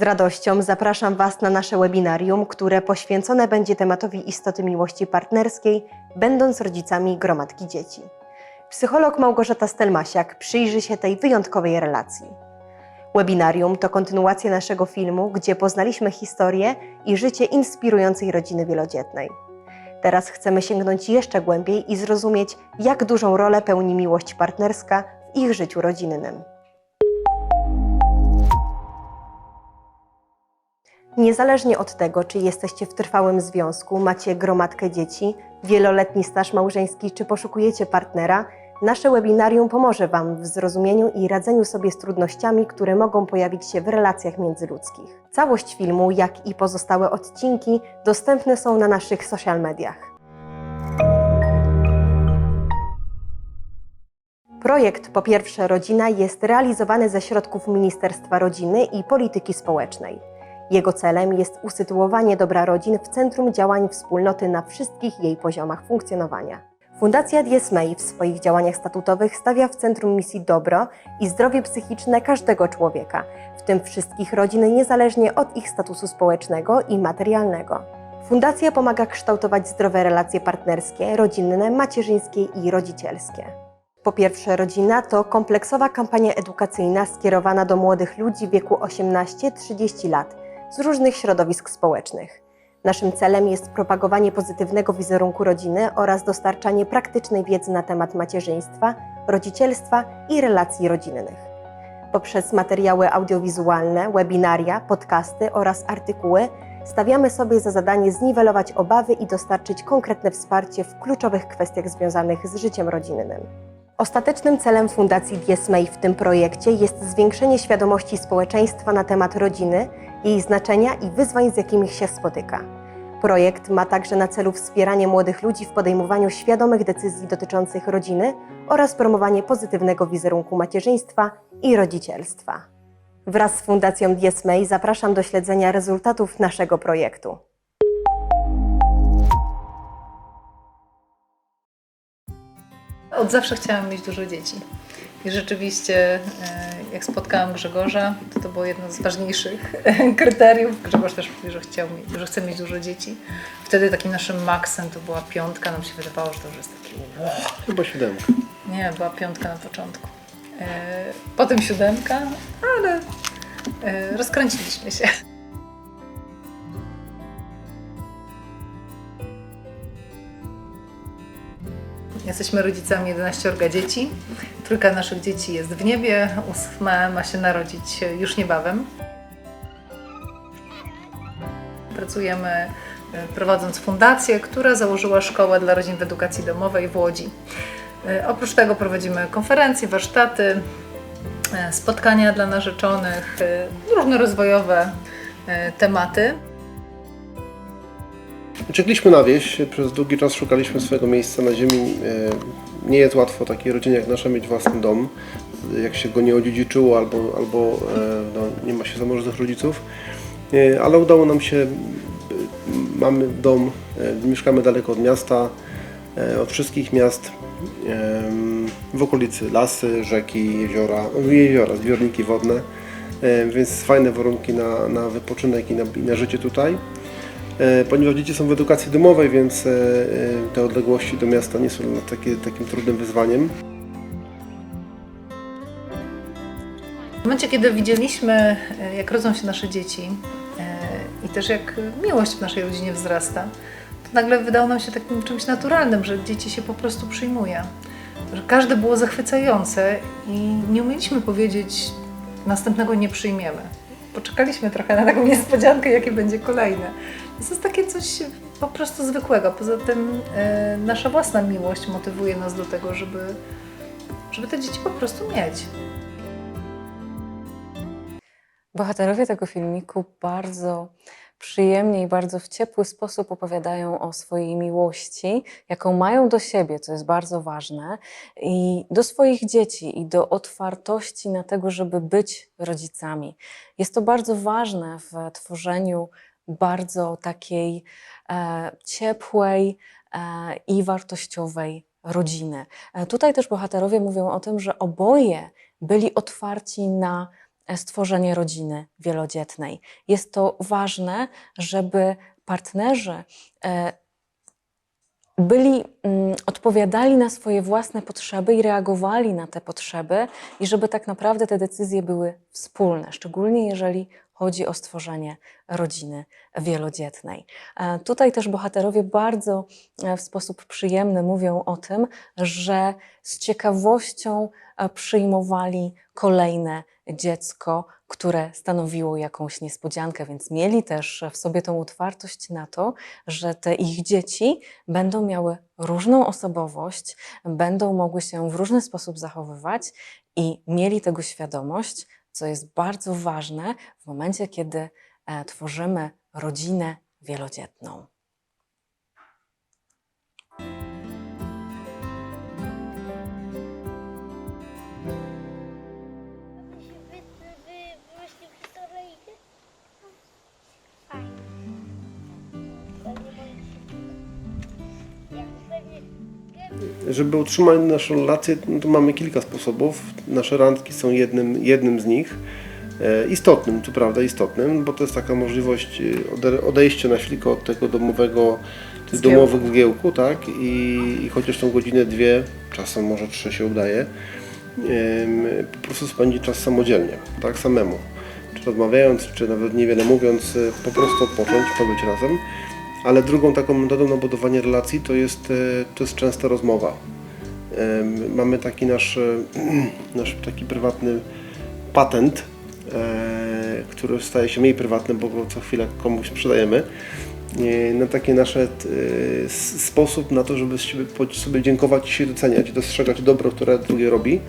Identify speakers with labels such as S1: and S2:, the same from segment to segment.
S1: Z radością zapraszam Was na nasze webinarium, które poświęcone będzie tematowi istoty miłości partnerskiej, będąc rodzicami gromadki dzieci. Psycholog Małgorzata Stelmasiak przyjrzy się tej wyjątkowej relacji. Webinarium to kontynuacja naszego filmu, gdzie poznaliśmy historię i życie inspirującej rodziny wielodzietnej. Teraz chcemy sięgnąć jeszcze głębiej i zrozumieć, jak dużą rolę pełni miłość partnerska w ich życiu rodzinnym. Niezależnie od tego, czy jesteście w trwałym związku, macie gromadkę dzieci, wieloletni staż małżeński, czy poszukujecie partnera, nasze webinarium pomoże Wam w zrozumieniu i radzeniu sobie z trudnościami, które mogą pojawić się w relacjach międzyludzkich. Całość filmu, jak i pozostałe odcinki dostępne są na naszych social mediach. Projekt Po pierwsze Rodzina jest realizowany ze środków Ministerstwa Rodziny i Polityki Społecznej. Jego celem jest usytuowanie dobra rodzin w centrum działań wspólnoty na wszystkich jej poziomach funkcjonowania. Fundacja Dies Mei w swoich działaniach statutowych stawia w centrum misji dobro i zdrowie psychiczne każdego człowieka, w tym wszystkich rodzin, niezależnie od ich statusu społecznego i materialnego. Fundacja pomaga kształtować zdrowe relacje partnerskie, rodzinne, macierzyńskie i rodzicielskie. Po pierwsze, rodzina to kompleksowa kampania edukacyjna skierowana do młodych ludzi w wieku 18-30 lat z różnych środowisk społecznych. Naszym celem jest propagowanie pozytywnego wizerunku rodziny oraz dostarczanie praktycznej wiedzy na temat macierzyństwa, rodzicielstwa i relacji rodzinnych. Poprzez materiały audiowizualne, webinaria, podcasty oraz artykuły stawiamy sobie za zadanie zniwelować obawy i dostarczyć konkretne wsparcie w kluczowych kwestiach związanych z życiem rodzinnym. Ostatecznym celem Fundacji Dies Mei w tym projekcie jest zwiększenie świadomości społeczeństwa na temat rodziny, jej znaczenia i wyzwań, z jakimi się spotyka. Projekt ma także na celu wspieranie młodych ludzi w podejmowaniu świadomych decyzji dotyczących rodziny oraz promowanie pozytywnego wizerunku macierzyństwa i rodzicielstwa. Wraz z Fundacją Dies Mei zapraszam do śledzenia rezultatów naszego projektu.
S2: Od zawsze chciałam mieć dużo dzieci. I rzeczywiście, e, jak spotkałam Grzegorza, to to było jedno z ważniejszych kryteriów. Grzegorz też mówi, że, chciał że chce mieć dużo dzieci. Wtedy takim naszym maksem to była piątka. Nam się wydawało, że to już jest taki wow.
S3: Chyba siódemka.
S2: Nie, była piątka na początku. E, Potem siódemka, ale e, rozkręciliśmy się. Jesteśmy rodzicami 11 dzieci. Trójka naszych dzieci jest w niebie, ósme ma się narodzić już niebawem. Pracujemy e, prowadząc fundację, która założyła szkołę dla rodzin w edukacji domowej w Łodzi. E, Oprócz tego prowadzimy konferencje, warsztaty, e, spotkania dla narzeczonych, różne rozwojowe tematy.
S3: Uciekliśmy na wieś, przez długi czas szukaliśmy swojego miejsca na ziemi. E, Nie jest łatwo takiej rodzinie jak nasza mieć własny dom, jak się go nie odziedziczyło albo, albo e, no, nie ma się zamożnych rodziców. E, Ale udało nam się, e, mamy dom, e, mieszkamy daleko od miasta, e, od wszystkich miast, w okolicy lasy, rzeki, jeziora, jeziora, zbiorniki wodne, e, więc fajne warunki na, na wypoczynek i na, i na życie tutaj. E, Ponieważ dzieci są w edukacji domowej, więc e, e, te odległości do miasta nie są takie, takim trudnym wyzwaniem.
S2: W momencie, kiedy widzieliśmy, jak rodzą się nasze dzieci i też jak miłość w naszej rodzinie wzrasta, to nagle wydało nam się takim czymś naturalnym, że dzieci się po prostu przyjmuje. Że każde było zachwycające i nie umieliśmy powiedzieć, następnego nie przyjmiemy. Poczekaliśmy trochę na taką niespodziankę, jakie będzie kolejne. To jest takie coś po prostu zwykłego. Poza tym e, nasza własna miłość motywuje nas do tego, żeby, żeby te dzieci po prostu mieć.
S4: Bohaterowie tego filmiku bardzo przyjemnie i bardzo w ciepły sposób opowiadają o swojej miłości, jaką mają do siebie, co jest bardzo ważne, i do swoich dzieci, i do otwartości na tego, żeby być rodzicami. Jest to bardzo ważne w tworzeniu bardzo takiej e, ciepłej e, i wartościowej rodziny. E, tutaj też bohaterowie mówią o tym, że oboje byli otwarci na stworzenie rodziny wielodzietnej. Jest to ważne, żeby partnerzy e, byli, mm, odpowiadali na swoje własne potrzeby i reagowali na te potrzeby, i żeby tak naprawdę te decyzje były wspólne, szczególnie jeżeli chodzi o stworzenie rodziny wielodzietnej. E, Tutaj też bohaterowie bardzo e, w sposób przyjemny mówią o tym, że z ciekawością przyjmowali kolejne dziecko, które stanowiło jakąś niespodziankę, więc mieli też w sobie tą otwartość na to, że te ich dzieci będą miały różną osobowość, będą mogły się w różny sposób zachowywać i mieli tego świadomość, co jest bardzo ważne w momencie, kiedy e, tworzymy rodzinę wielodzietną.
S3: Żeby utrzymać naszą relację, no to mamy kilka sposobów. Nasze randki są jednym, jednym z nich. E, Istotnym, co prawda istotnym, bo to jest taka możliwość ode- odejścia na chwilkę od tego domowego, tych
S2: Zgiełku.
S3: domowych zgiełku, tak? I, I chociaż tą godzinę, dwie, czasem może trzy się udaje, po prostu spędzić czas samodzielnie, tak samemu. Czy rozmawiając, czy nawet niewiele mówiąc, e, po prostu odpocząć, pobyć razem. Ale drugą taką metodą na budowanie relacji to jest, e, to jest częsta rozmowa. Em, Mamy taki nasz, e, nasz taki prywatny patent, e, który staje się mniej prywatny, bo co chwilę komuś sprzedajemy. E, Na taki nasz e, sposób na to, żeby sobie dziękować i się doceniać, dostrzegać dobro, które drugie robi.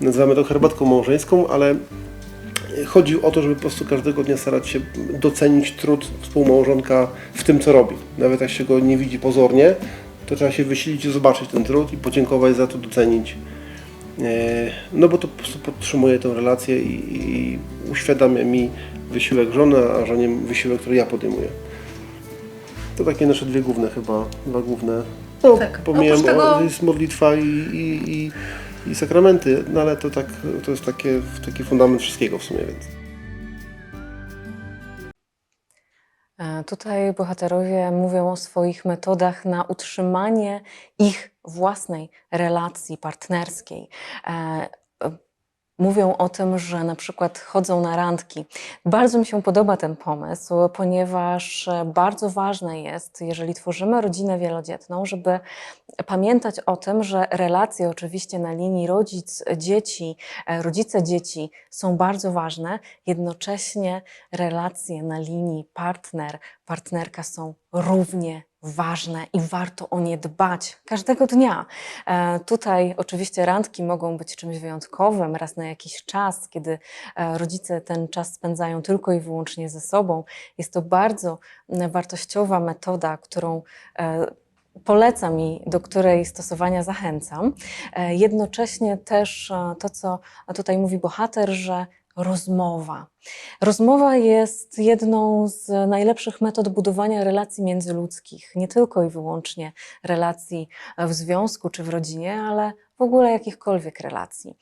S3: Nazywamy to herbatką małżeńską, ale chodzi o to, żeby po prostu każdego dnia starać się docenić trud współmałżonka w tym, co robi. Nawet jak się go nie widzi pozornie, to trzeba się wysilić i zobaczyć ten trud i podziękować za to, docenić. E, No bo to po prostu podtrzymuje tę relację i, i uświadamia mi wysiłek żony, a żonie wysiłek, który ja podejmuję. To takie nasze dwie główne chyba, dwa główne. No,
S2: Tak.
S3: pomijam,
S2: tego-
S3: jest modlitwa i, i, i, i sakramenty, no ale to tak, to jest takie, taki fundament wszystkiego w sumie, więc.
S4: E, Tutaj bohaterowie mówią o swoich metodach na utrzymanie ich własnej relacji partnerskiej. Mówią o tym, że na przykład chodzą na randki. Bardzo mi się podoba ten pomysł, ponieważ e, bardzo ważne jest, jeżeli tworzymy rodzinę wielodzietną, żeby pamiętać o tym, że relacje oczywiście na linii rodzic-dzieci, e, rodzice-dzieci są bardzo ważne, jednocześnie relacje na linii partner-partnerka są równie ważne i warto o nie dbać każdego dnia. E, Tutaj oczywiście randki mogą być czymś wyjątkowym, raz na jakiś czas, kiedy e, rodzice ten czas spędzają tylko i wyłącznie ze sobą. Jest to bardzo wartościowa metoda, którą e, polecam i do której stosowania zachęcam. Jednocześnie też to, co tutaj mówi bohater, że rozmowa. Rozmowa jest jedną z najlepszych metod budowania relacji międzyludzkich, nie tylko i wyłącznie relacji w związku czy w rodzinie, ale w ogóle jakichkolwiek relacji.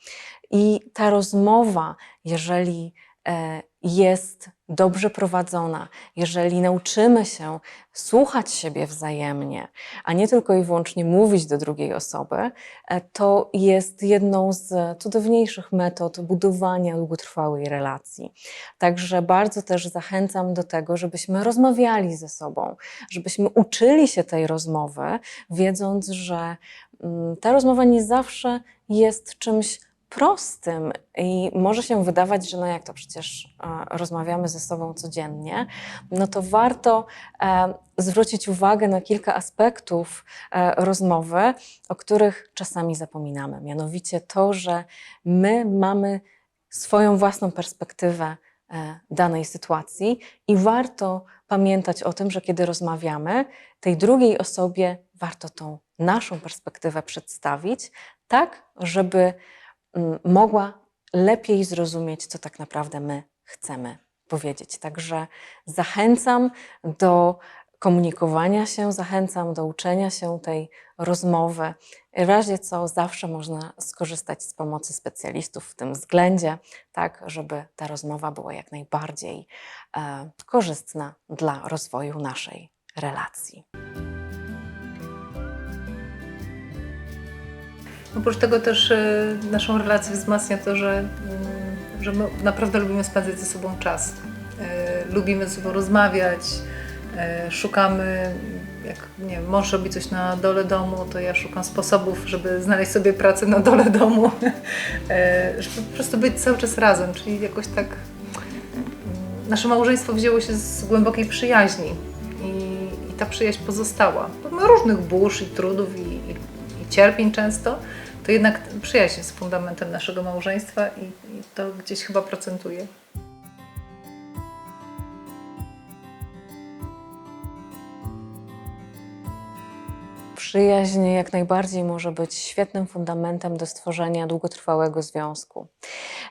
S4: I ta rozmowa, jeżeli e, jest dobrze prowadzona, jeżeli nauczymy się słuchać siebie wzajemnie, a nie tylko i wyłącznie mówić do drugiej osoby, e, to jest jedną z cudowniejszych metod budowania długotrwałej relacji. Także bardzo też zachęcam do tego, żebyśmy rozmawiali ze sobą, żebyśmy uczyli się tej rozmowy, wiedząc, że mm, ta rozmowa nie zawsze jest czymś prostym i może się wydawać, że no jak to przecież e, rozmawiamy ze sobą codziennie, no to warto e, zwrócić uwagę na kilka aspektów e, rozmowy, o których czasami zapominamy. Mianowicie to, że my mamy swoją własną perspektywę danej sytuacji i warto pamiętać o tym, że kiedy rozmawiamy, tej drugiej osobie warto tą naszą perspektywę przedstawić, tak, żeby mogła lepiej zrozumieć, co tak naprawdę my chcemy powiedzieć. Także zachęcam do komunikowania się, zachęcam do uczenia się tej rozmowy. W razie co zawsze można skorzystać z pomocy specjalistów w tym względzie, tak żeby ta rozmowa była jak najbardziej e, korzystna dla rozwoju naszej relacji.
S2: Oprócz tego też e, naszą relację wzmacnia to, że, mm, że my naprawdę lubimy spędzać ze sobą czas. E, Lubimy ze sobą rozmawiać, e, szukamy, jak nie wiem, mąż robi coś na dole domu, to ja szukam sposobów, żeby znaleźć sobie pracę na dole domu, żeby po prostu być cały czas razem, czyli jakoś tak mm, nasze małżeństwo wzięło się z głębokiej przyjaźni i, i ta przyjaźń pozostała. Pomimo różnych burz i trudów i, i, i cierpień często, to jednak przyjaźń jest fundamentem naszego małżeństwa i, i to gdzieś chyba procentuje.
S4: Przyjaźń jak najbardziej może być świetnym fundamentem do stworzenia długotrwałego związku.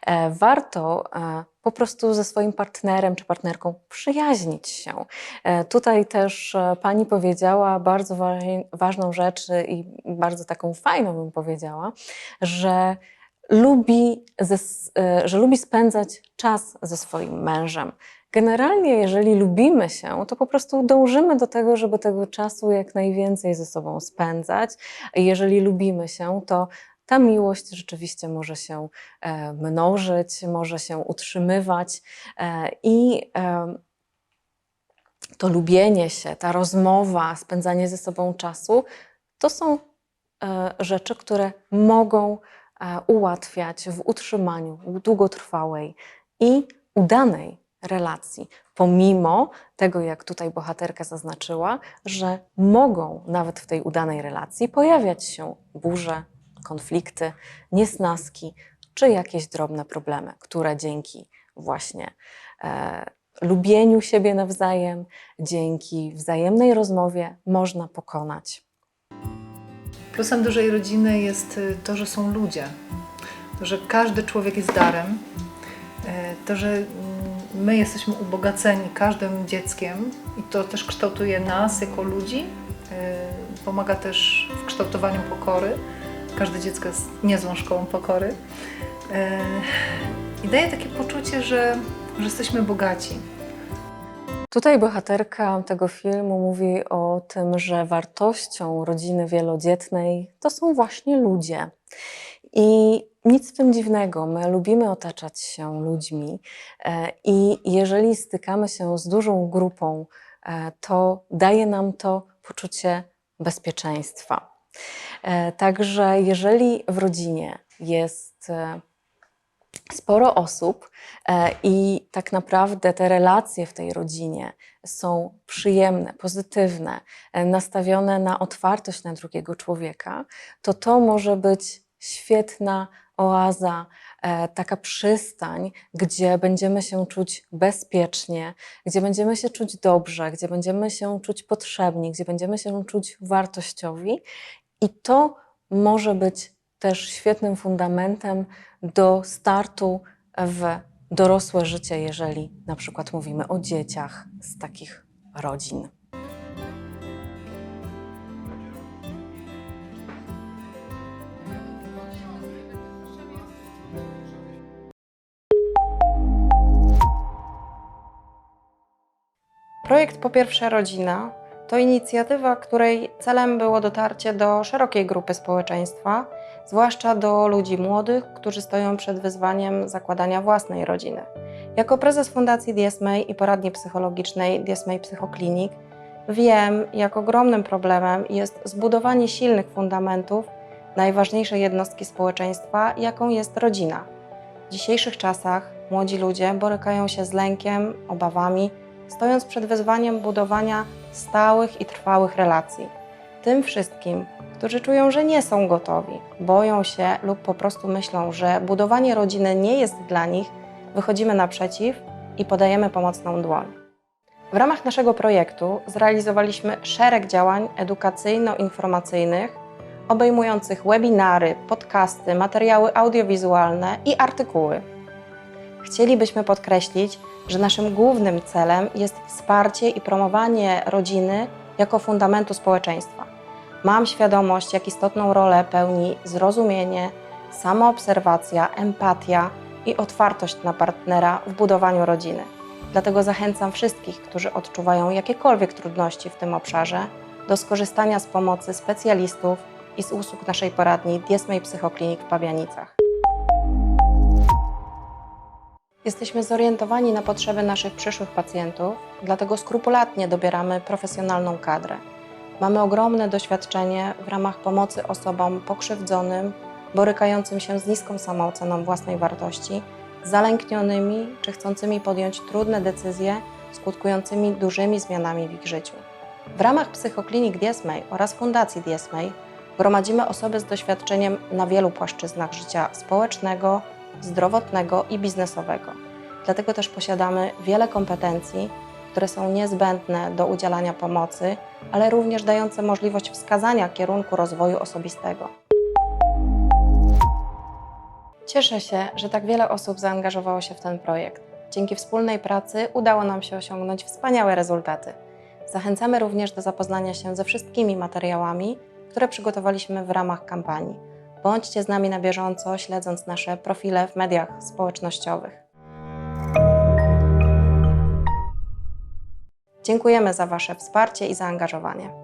S4: E, Warto e, po prostu ze swoim partnerem czy partnerką przyjaźnić się. E, Tutaj też pani powiedziała bardzo wa- ważną rzecz i bardzo taką fajną bym powiedziała, że lubi, ze, że lubi spędzać czas ze swoim mężem. Generalnie, jeżeli lubimy się, to po prostu dążymy do tego, żeby tego czasu jak najwięcej ze sobą spędzać. Jeżeli lubimy się, to ta miłość rzeczywiście może się e, mnożyć, może się utrzymywać e, i e, to lubienie się, ta rozmowa, spędzanie ze sobą czasu, to są rzeczy, które mogą ułatwiać w utrzymaniu długotrwałej i udanej relacji, pomimo tego, jak tutaj bohaterka zaznaczyła, że mogą nawet w tej udanej relacji pojawiać się burze, konflikty, niesnaski czy jakieś drobne problemy, które dzięki właśnie e, lubieniu siebie nawzajem, dzięki wzajemnej rozmowie można pokonać.
S2: Plusem dużej rodziny jest y, to, że są ludzie. To, że każdy człowiek jest darem. Y, To, że mm, my jesteśmy ubogaceni każdym dzieckiem i to też kształtuje nas jako ludzi. y, Pomaga też w kształtowaniu pokory. Każde dziecko jest niezłą szkołą pokory. Y, I daje takie poczucie, że, że jesteśmy bogaci.
S4: Tutaj bohaterka tego filmu mówi o tym, że wartością rodziny wielodzietnej to są właśnie ludzie. I nic w tym dziwnego, my lubimy otaczać się ludźmi e, i jeżeli stykamy się z dużą grupą, e, to daje nam to poczucie bezpieczeństwa. E, Także jeżeli w rodzinie jest e, sporo osób e, i tak naprawdę te relacje w tej rodzinie są przyjemne, pozytywne, nastawione na otwartość na drugiego człowieka, to to może być świetna oaza, taka przystań, gdzie będziemy się czuć bezpiecznie, gdzie będziemy się czuć dobrze, gdzie będziemy się czuć potrzebni, gdzie będziemy się czuć wartościowi i to może być też świetnym fundamentem do startu w dorosłe życie, jeżeli na przykład mówimy o dzieciach z takich rodzin.
S5: Projekt Po Pierwsze Rodzina to inicjatywa, której celem było dotarcie do szerokiej grupy społeczeństwa, zwłaszcza do ludzi młodych, którzy stoją przed wyzwaniem zakładania własnej rodziny. Jako prezes Fundacji Diesmej i poradni psychologicznej Diesmej Psychoklinik wiem, jak ogromnym problemem jest zbudowanie silnych fundamentów najważniejszej jednostki społeczeństwa, jaką jest rodzina. W dzisiejszych czasach młodzi ludzie borykają się z lękiem, obawami, stojąc przed wyzwaniem budowania stałych i trwałych relacji. Tym wszystkim, którzy czują, że nie są gotowi, boją się lub po prostu myślą, że budowanie rodziny nie jest dla nich, wychodzimy naprzeciw i podajemy pomocną dłoń. W ramach naszego projektu zrealizowaliśmy szereg działań edukacyjno-informacyjnych obejmujących webinary, podcasty, materiały audiowizualne i artykuły. Chcielibyśmy podkreślić, że naszym głównym celem jest wsparcie i promowanie rodziny jako fundamentu społeczeństwa. Mam świadomość, jak istotną rolę pełni zrozumienie, samoobserwacja, empatia i otwartość na partnera w budowaniu rodziny. Dlatego zachęcam wszystkich, którzy odczuwają jakiekolwiek trudności w tym obszarze, do skorzystania z pomocy specjalistów i z usług naszej poradni Diesmej Psychoklinik w Pabianicach. Jesteśmy zorientowani na potrzeby naszych przyszłych pacjentów, dlatego skrupulatnie dobieramy profesjonalną kadrę. Mamy ogromne doświadczenie w ramach pomocy osobom pokrzywdzonym, borykającym się z niską samooceną własnej wartości, zalęknionymi czy chcącymi podjąć trudne decyzje skutkującymi dużymi zmianami w ich życiu. W ramach Psychoklinik Diesmej oraz Fundacji Diesmej gromadzimy osoby z doświadczeniem na wielu płaszczyznach życia społecznego, zdrowotnego i biznesowego. Dlatego też posiadamy wiele kompetencji, które są niezbędne do udzielania pomocy, ale również dające możliwość wskazania kierunku rozwoju osobistego. Cieszę się, że tak wiele osób zaangażowało się w ten projekt. Dzięki wspólnej pracy udało nam się osiągnąć wspaniałe rezultaty. Zachęcamy również do zapoznania się ze wszystkimi materiałami, które przygotowaliśmy w ramach kampanii. Bądźcie z nami na bieżąco, śledząc nasze profile w mediach społecznościowych. Dziękujemy za Wasze wsparcie i zaangażowanie.